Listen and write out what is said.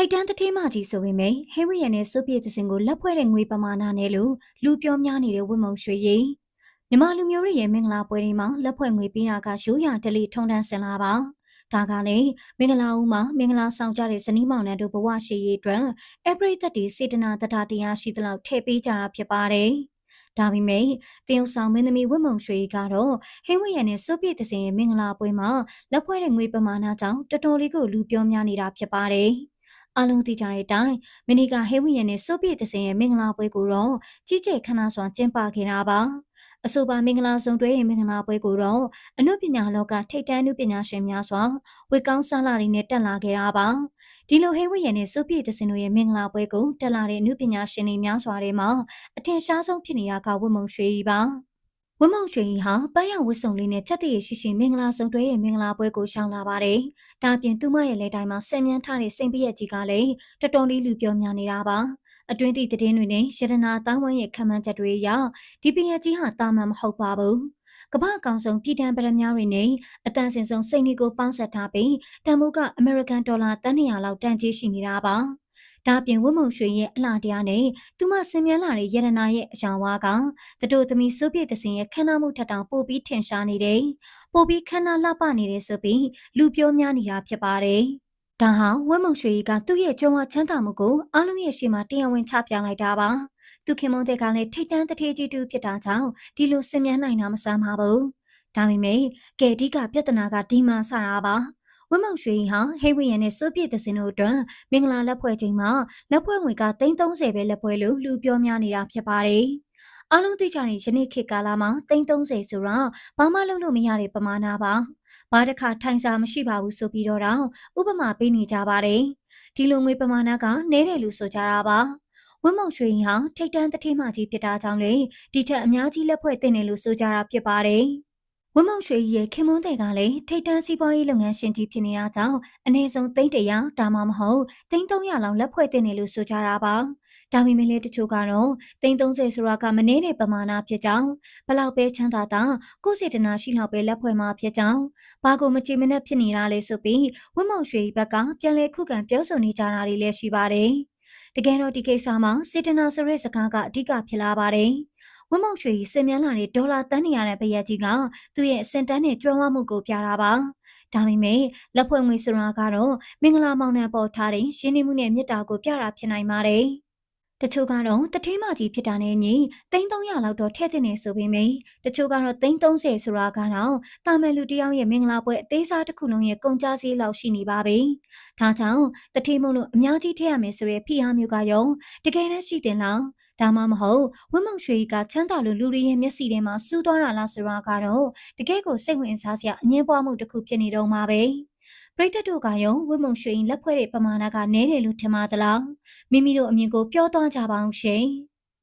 ထိုက်တန်းတထေးမကြီးဆိုပေမဲ့ဟဲဝီယန်နဲ့စုပ်ပြည့်သစင်ကိုလက်ဖွဲ့တဲ့ငွေပမာဏနဲ့လို့လူပြောများနေတဲ့ဝတ်မုံရွှေရီမြမလူမျိုးတွေရဲ့မင်္ဂလာပွဲတွေမှာလက်ဖွဲ့ငွေပေးတာကရိုးရာဒလီထုံတန်းစင်လာပါဒါကလည်းမင်္ဂလာဦးမှာမင်္ဂလာဆောင်ကြတဲ့ဇနီးမောင်နှံတို့ဘဝရှိရေးအတွက်အပရိသတ်တွေစေတနာတတာတရားရှိသလောက်ထည့်ပေးကြတာဖြစ်ပါတယ်ဒါပေမဲ့တရုတ်ဆောင်မင်းသမီးဝတ်မုံရွှေကတော့ဟင်းဝရံနဲ့စုပ်ပြည့်တစင်ရဲ့မင်္ဂလာပွဲမှာလက်ဖွဲ့တဲ့ငွေပမာဏကြောင့်တော်တော်လေးကိုလူပြောများနေတာဖြစ်ပါတယ်။ အလုံးသိကြတဲ့အတိုင်းမနီကဟဲဝီယန်နဲ့ဆိုဗီယက်တစင်ရဲ့မင်္ဂလာပွဲကိုတော့ကြီးကျယ်ခမ်းနားစွာကျင်းပခဲ့တာပါအဆိုပါမင်္ဂလာဆောင်တွဲရဲ့မင်္ဂလာပွဲကိုတော့အနုပညာလောကထိပ်တန်းအနုပညာရှင်များစွာဝေကောင်းစားလာတွေနဲ့တက်လာခဲ့တာပါဒီလိုဟဲဝီယန်နဲ့ဆိုဗီယက်တစင်တို့ရဲ့မင်္ဂလာပွဲကိုတက်လာတဲ့အနုပညာရှင်တွေများစွာတွေမှာအထင်ရှားဆုံးဖြစ်နေတာကဝတ်မုံရွှေကြီးပါ ဝမုံရွှေကြီးဟာပန်းရောင်ဝတ်စုံလေးနဲ့ချက်တရရှိရှိမင်္ဂလာဆောင်တွဲရဲ့မင်္ဂလာပွဲကိုရှောင်လာပါတယ်။ဒါပြင်သူမရဲ့လက်တိုင်းမှာဆင်မြန်းထားတဲ့စိန်ပြည့်ကြီးကလည်းတော်တော်လေးလူပြောများနေတာပါ။အတွင်းသည့်သတင်းတွေနဲ့ရတနာတောင်းဝန်းရဲ့ခံမှန်းချက်တွေအရဒီပင်ရကြီးဟာတာမန်မဟုတ်ပါဘူး။ကမ္ဘာအကောင်ဆုံးပြည်တံပရများတွေနဲ့အတန်စင်ဆုံးစိန်တွေကိုပေါင်းဆက်ထားပြီးတန်မိုးကအမေရိကန်ဒေါ်လာတန်း200လောက်တန်ကြေးရှိနေတာပါ။ ဒါပြင်ဝတ်မုံရွှေရဲ့အလှတရားနဲ့သူမဆင်မြန်းလာတဲ့ရတနာရဲ့အယောင်ဝါကတတို့သမီးစိုးပြည့်တစင်ရဲ့ခန္ဓာမှုထက်တောင်ပိုပြီးထင်ရှားနေတယ်။ပိုပြီးခန္ဓာလှပနေတယ်ဆိုပြီးလူပြောများနေတာဖြစ်ပါတယ်။ဒါဟာဝတ်မုံရွှေကသူ့ရဲ့ကြုံဝချမ်းသာမှုကိုအားလုံးရဲ့ရှေ့မှာတရားဝင်ချပြလိုက်တာပါ။သူခင်မုန်းတဲ့ကလည်းထိတ်တန်းတထေးကြီးတူဖြစ်တာကြောင့်ဒီလိုဆင်မြန်းနိုင်တာမဆန်းပါဘူး။ဒါပေမဲ့ကဲဒီကပြဿနာကဒီမှာဆရာပါ။ ဝင်းမောင်ရွှေဟာဟေးဝီယန်နဲ့စိုးပြည့်သစင်တို့အတွက်မင်္ဂလာလက်ဖွဲ့ချိန်မှာလက်ဖွဲ့ငွေက330ပဲလက်ဖွဲ့လို့လူပြောများနေတာဖြစ်ပါတယ်။အားလုံးသိကြတဲ့ယနေ့ခေတ်ကာလမှာ330ဆိုတော့ဘာမှလုပ်လို့မရတဲ့ပမာဏပါ။ဘာတစ်ခါထိုင်စားမရှိပါဘူးဆိုပြီးတော့ဥပမာပေးနေကြပါတယ်။ဒီလိုငွေပမာဏကနည်းတယ်လို့ဆိုကြတာပါ။ဝင်းမောင်ရွှေဟာထိတ်တန်းတထေးမကြီးဖြစ်တာကြောင့်လေဒီထက်အများကြီးလက်ဖွဲ့တင်တယ်လို့ဆိုကြတာဖြစ်ပါတယ်။ ဝင်းမောင်ရွှေကြီးရဲ့ခင်မွန်းတဲ့ကလည်းထိတ်တန်းစီးပွားရေးလုပ်ငန်းရှင်ကြီးဖြစ်နေတာကြောင့်အနည်းဆုံးသိန်းတရာဒါမှမဟုတ်သိန်း300လောက်လက်ဖွဲ့တင်တယ်လို့ဆိုကြတာပါဒါပေမဲ့လည်းတချို့ကတော့သိန်း30ဆိုတာကမနည်းတဲ့ပမာဏဖြစ်ကြောင်းဘလောက်ပဲချမ်းသာတာကိုယ်စေတနာရှိလောက်ပဲလက်ဖွဲ့မှာဖြစ်ကြောင်းဘာကိုမကြည်မနှက်ဖြစ်နေတာလဲဆိုပြီးဝင်းမောင်ရွှေကြီးဘက်ကပြန်လဲခုခံပြောဆိုနေကြတာတွေလည်းရှိပါတယ်တကယ်တော့ဒီကိစ္စမှာစေတနာဆိုတဲ့စကားကအဓိကဖြစ်လာပါတယ် ဝင်းမောက်ရွှေကြီးစင်မြန်းလာတဲ့ဒေါ်လာတန်းနေရတဲ့ဘရက်ကြီးကသူ့ရဲ့စင်တန်းနဲ့ကျွမ်းဝမှုကိုပြတာပါဒါပေမဲ့လက်ဖွဲ့ငွေဆိုတာကတော့မင်္ဂလာမောင်နှံပေါ်ထားတဲ့ရင်းနှီးမှုနဲ့မေတ္တာကိုပြတာဖြစ်နိုင်ပါတယ်တချို့ကတော့တထေးမကြီးဖြစ်တာနဲ့ညီ3300လောက်တော့ထည့်တဲ့နေဆိုပေမယ့်တချို့ကတော့330ဆိုတာကတော့တာမန်လူတယောက်ရဲ့မင်္ဂလာပွဲအသေးစားတစ်ခုလုံးရဲ့ကုန်ကြစည်လောက်ရှိနေပါပြီ။ဒါကြောင့်တထေးမို့လို့အများကြီးထည့်ရမယ်ဆိုတဲ့ဖိအားမျိုးကရောတကယ်တမ်းရှိတင်လား ဒါမှမဟုတ်ဝင်းမုံရွှေကချမ်းသာလို့လူတွေရဲ့မျက်စိထဲမှာစူးသွားတာလားဆိုတာကတော့တကယ်ကိုစိတ်ဝင်စားစရာအငင်းပွားမှုတစ်ခုဖြစ်နေတော့မှာပဲပရိသတ်တို့ကရောဝင်းမုံရွှေလက်ဖွဲ့တဲ့ပမာဏကနည်းတယ်လို့ထင်ပါသလားမိမိတို့အမြင်ကိုပြောသွားကြပါအောင်ရှင်။